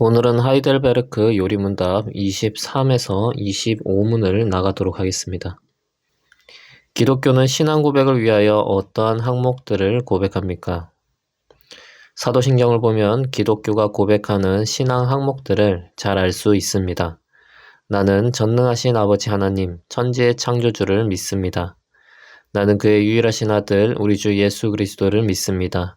오늘은 하이델베르크 요리문답 23에서 25문을 나가도록 하겠습니다. 기독교는 신앙 고백을 위하여 어떠한 항목들을 고백합니까? 사도신경을 보면 기독교가 고백하는 신앙 항목들을 잘 알 수 있습니다. 나는 전능하신 아버지 하나님, 천지의 창조주를 믿습니다. 나는 그의 유일하신 아들, 우리 주 예수 그리스도를 믿습니다.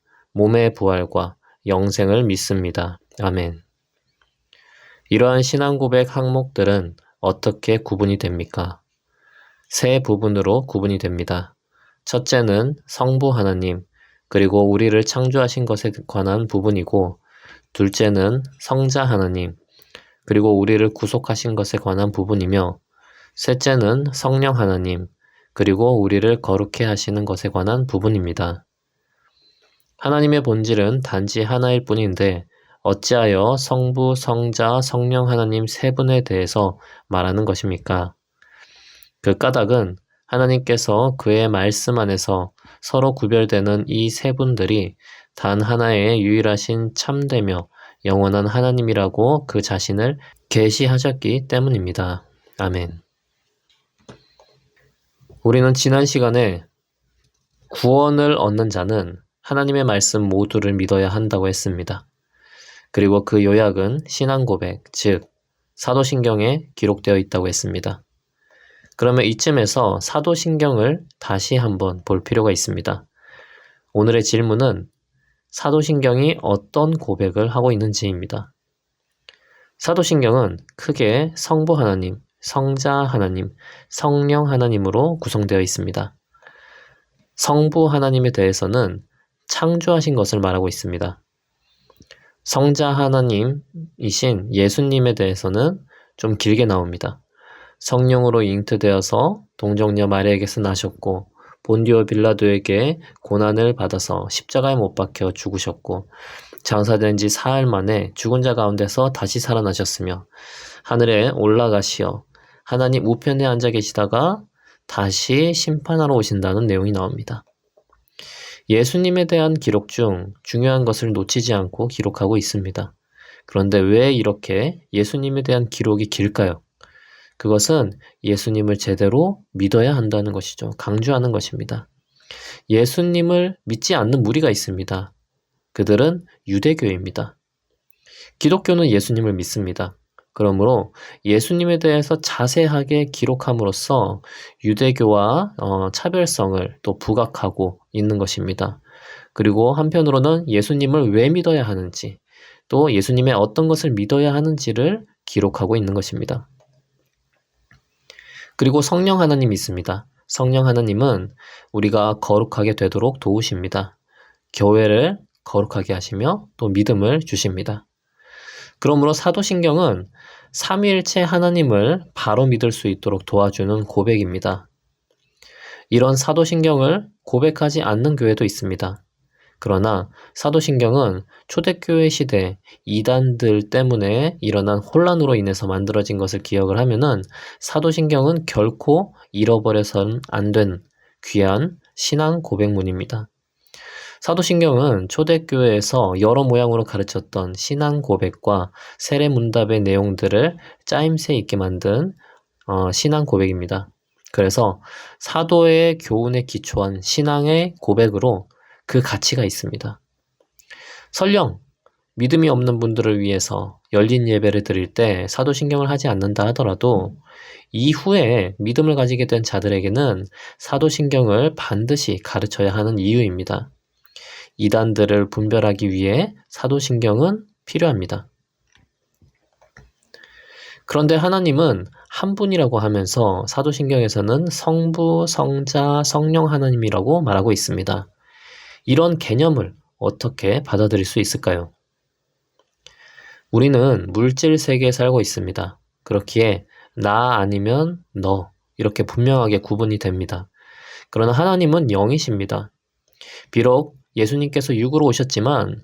몸의 부활과 영생을 믿습니다. 아멘. 이러한 신앙 고백 항목들은 어떻게 구분이 됩니까? 세 부분으로 구분이 됩니다. 첫째는 성부 하나님, 그리고 우리를 창조하신 것에 관한 부분이고, 둘째는 성자 하나님, 그리고 우리를 구속하신 것에 관한 부분이며, 셋째는 성령 하나님, 그리고 우리를 거룩해 하시는 것에 관한 부분입니다. 하나님의 본질은 단지 하나일 뿐인데 어찌하여 성부, 성자, 성령 하나님 세 분에 대해서 말하는 것입니까? 그 까닭은 하나님께서 그의 말씀 안에서 서로 구별되는 이 세 분들이 단 하나의 유일하신 참되며 영원한 하나님이라고 그 자신을 계시하셨기 때문입니다. 아멘. 우리는 지난 시간에 구원을 얻는 자는 하나님의 말씀 모두를 믿어야 한다고 했습니다. 그리고 그 요약은 신앙 고백, 즉 사도신경에 기록되어 있다고 했습니다. 그러면 이쯤에서 사도신경을 다시 한번 볼 필요가 있습니다. 오늘의 질문은 사도신경이 어떤 고백을 하고 있는지입니다. 사도신경은 크게 성부 하나님, 성자 하나님, 성령 하나님으로 구성되어 있습니다. 성부 하나님에 대해서는 창조하신 것을 말하고 있습니다. 성자 하나님이신 예수님에 대해서는 좀 길게 나옵니다. 성령으로 잉트되어서 동정녀 마리아에게서 나셨고 본디오 빌라도에게 고난을 받아서 십자가에 못 박혀 죽으셨고 장사된 지 사흘 만에 죽은 자 가운데서 다시 살아나셨으며 하늘에 올라가시어 하나님 우편에 앉아 계시다가 다시 심판하러 오신다는 내용이 나옵니다. 예수님에 대한 기록 중 중요한 것을 놓치지 않고 기록하고 있습니다. 그런데 왜 이렇게 예수님에 대한 기록이 길까요? 그것은 예수님을 제대로 믿어야 한다는 것이죠. 강조하는 것입니다. 예수님을 믿지 않는 무리가 있습니다. 그들은 유대교입니다. 기독교는 예수님을 믿습니다. 그러므로 예수님에 대해서 자세하게 기록함으로써 유대교와 어, 차별성을 또 부각하고 있는 것입니다. 그리고 한편으로는 예수님을 왜 믿어야 하는지, 또 예수님의 어떤 것을 믿어야 하는지를 기록하고 있는 것입니다. 그리고 성령 하나님이 있습니다. 성령 하나님은 우리가 거룩하게 되도록 도우십니다. 교회를 거룩하게 하시며 또 믿음을 주십니다. 그러므로 사도신경은 삼위일체 하나님을 바로 믿을 수 있도록 도와주는 고백입니다. 이런 사도신경을 고백하지 않는 교회도 있습니다. 그러나 사도신경은 초대교회 시대 이단들 때문에 일어난 혼란으로 인해서 만들어진 것을 기억을 하면은 사도신경은 결코 잃어버려선 안 된 귀한 신앙 고백문입니다. 사도신경은 초대교회에서 여러 모양으로 가르쳤던 신앙 고백과 세례 문답의 내용들을 짜임새 있게 만든 어, 신앙 고백입니다. 그래서 사도의 교훈에 기초한 신앙의 고백으로 그 가치가 있습니다. 설령 믿음이 없는 분들을 위해서 열린 예배를 드릴 때 사도신경을 하지 않는다 하더라도 이후에 믿음을 가지게 된 자들에게는 사도신경을 반드시 가르쳐야 하는 이유입니다. 이단들을 분별하기 위해 사도신경은 필요합니다. 그런데 하나님은 한 분이라고 하면서 사도신경에서는 성부, 성자, 성령 하나님이라고 말하고 있습니다. 이런 개념을 어떻게 받아들일 수 있을까요? 우리는 물질 세계에 살고 있습니다. 그렇기에 나 아니면 너 이렇게 분명하게 구분이 됩니다. 그러나 하나님은 영이십니다. 비록 예수님께서 육으로 오셨지만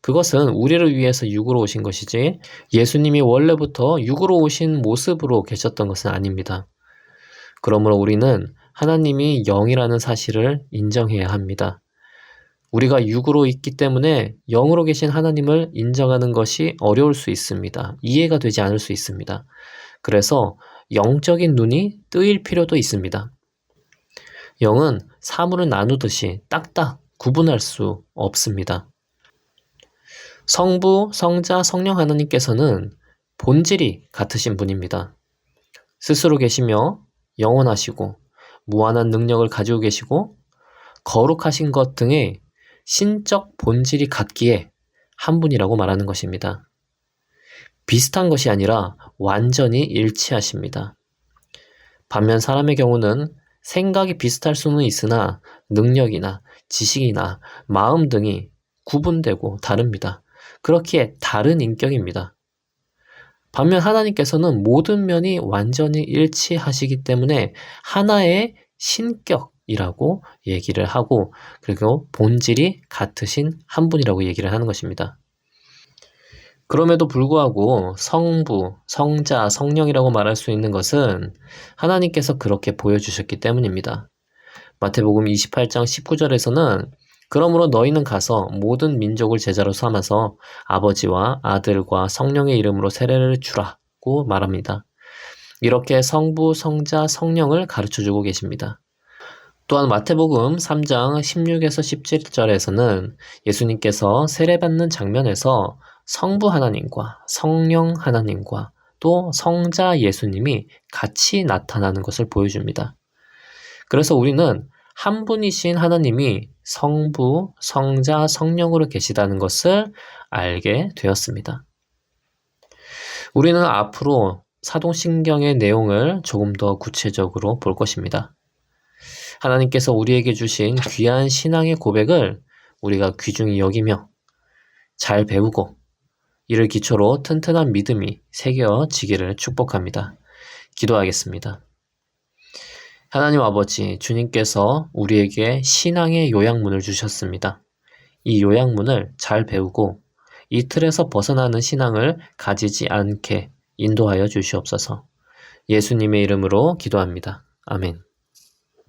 그것은 우리를 위해서 육으로 오신 것이지 예수님이 원래부터 육으로 오신 모습으로 계셨던 것은 아닙니다. 그러므로 우리는 하나님이 영이라는 사실을 인정해야 합니다. 우리가 육으로 있기 때문에 영으로 계신 하나님을 인정하는 것이 어려울 수 있습니다. 이해가 되지 않을 수 있습니다. 그래서 영적인 눈이 뜨일 필요도 있습니다. 영은 사물을 나누듯이 딱딱 구분할 수 없습니다. 성부, 성자, 성령 하나님께서는 본질이 같으신 분입니다. 스스로 계시며 영원하시고 무한한 능력을 가지고 계시고 거룩하신 것 등의 신적 본질이 같기에 한 분이라고 말하는 것입니다. 비슷한 것이 아니라 완전히 일치하십니다. 반면 사람의 경우는 생각이 비슷할 수는 있으나 능력이나 지식이나 마음 등이 구분되고 다릅니다. 그렇기에 다른 인격입니다. 반면 하나님께서는 모든 면이 완전히 일치하시기 때문에 하나의 신격이라고 얘기를 하고 그리고 본질이 같으신 한 분이라고 얘기를 하는 것입니다. 그럼에도 불구하고 성부, 성자, 성령이라고 말할 수 있는 것은 하나님께서 그렇게 보여주셨기 때문입니다. 마태복음 28장 19절에서는 그러므로 너희는 가서 모든 민족을 제자로 삼아서 아버지와 아들과 성령의 이름으로 세례를 주라고 말합니다. 이렇게 성부, 성자, 성령을 가르쳐 주고 계십니다. 또한 마태복음 3장 16에서 17절에서는 예수님께서 세례받는 장면에서 성부 하나님과 성령 하나님과 또 성자 예수님이 같이 나타나는 것을 보여줍니다. 그래서 우리는 한 분이신 하나님이 성부, 성자, 성령으로 계시다는 것을 알게 되었습니다. 우리는 앞으로 사도신경의 내용을 조금 더 구체적으로 볼 것입니다. 하나님께서 우리에게 주신 귀한 신앙의 고백을 우리가 귀중히 여기며 잘 배우고 이를 기초로 튼튼한 믿음이 새겨지기를 축복합니다. 기도하겠습니다. 하나님 아버지, 주님께서 우리에게 신앙의 요양문을 주셨습니다. 이 요양문을 잘 배우고 이 틀에서 벗어나는 신앙을 가지지 않게 인도하여 주시옵소서. 예수님의 이름으로 기도합니다. 아멘.